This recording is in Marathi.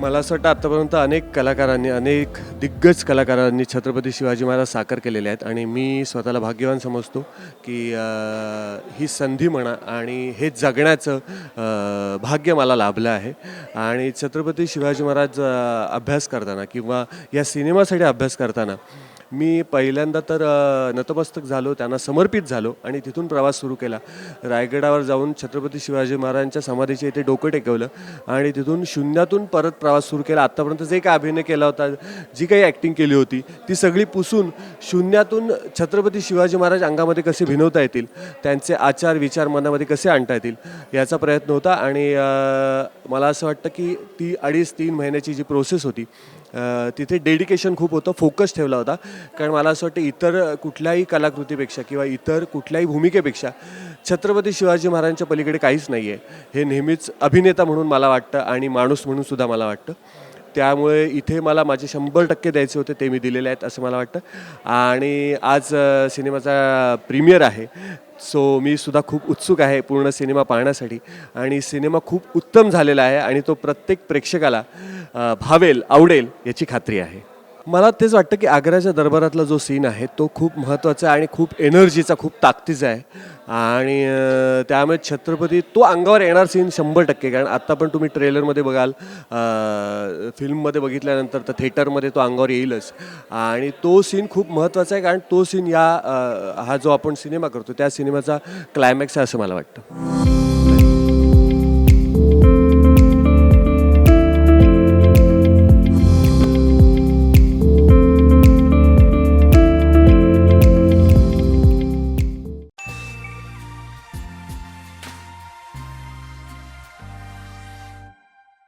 मला असं वाटतं आत्तापर्यंत अनेक कलाकारांनी अनेक दिग्गज कलाकारांनी छत्रपती शिवाजी महाराज साकार केलेले आहेत आणि मी स्वतःला भाग्यवान समजतो की ही संधी म्हणा आणि हे जगण्याचं भाग्य मला लाभलं आहे. आणि छत्रपती शिवाजी महाराज अभ्यास करताना किंवा या सिनेमासाठी अभ्यास करताना मी पहिल्यांदा तर नतमस्तक झालो त्यांना समर्पित झालो आणि तिथून प्रवास सुरू केला. रायगडावर जाऊन छत्रपती शिवाजी महाराजांच्या समाधीच्या इथे डोकं टेकवलं आणि तिथून शून्यातून परत प्रवास सुरू केला. आत्तापर्यंत जे काय अभिनय केला होता जी काही ॲक्टिंग केली होती ती सगळी पुसून शून्यातून छत्रपती शिवाजी महाराज अंगामध्ये कसे भिनवता येतील त्यांचे आचार विचार मनामध्ये कसे आणता येतील याचा प्रयत्न होता आणि मला असं वाटतं की ती अडीच तीन महिन्याची जी प्रोसेस होती तिथे डेडिकेशन खूप होतं फोकस ठेवला होता. कारण मला असं वाटतं इतर कुठल्याही कलाकृतीपेक्षा किंवा इतर कुठल्याही भूमिकेपेक्षा छत्रपती शिवाजी महाराजांच्या पलीकडे काहीच नाही आहे हे नेहमीच अभिनेता म्हणून मला वाटतं आणि माणूस म्हणून सुद्धा मला वाटतं. त्यामुळे इथे मला माझे शंभर टक्के द्यायचे होते ते मी दिलेले आहेत असं मला वाटतं. आणि आज सिनेमाचा प्रीमियर आहे. सो मी सुद्धा खूप उत्सुक आहे पूर्ण सिनेमा पाहण्यासाठी. आणि सिनेमा खूप उत्तम झालेला आहे आणि तो प्रत्येक प्रेक्षकाला भावेल आवडेल याची खात्री आहे. मला तेच वाटतं की आग्र्याच्या दरबारातला जो सीन आहे तो खूप महत्त्वाचा आहे आणि खूप एनर्जीचा खूप ताकदीचा आहे. आणि त्यामुळे छत्रपती तो अंगावर येणार सीन शंभर टक्के. कारण आत्ता पण तुम्ही ट्रेलरमध्ये बघाल फिल्ममध्ये बघितल्यानंतर तर थिएटरमध्ये तो अंगावर येईलच. आणि तो सीन खूप महत्त्वाचा आहे. कारण तो सीन या हा जो आपण सिनेमा करतो त्या सिनेमाचा क्लायमॅक्स आहे असं मला वाटतं.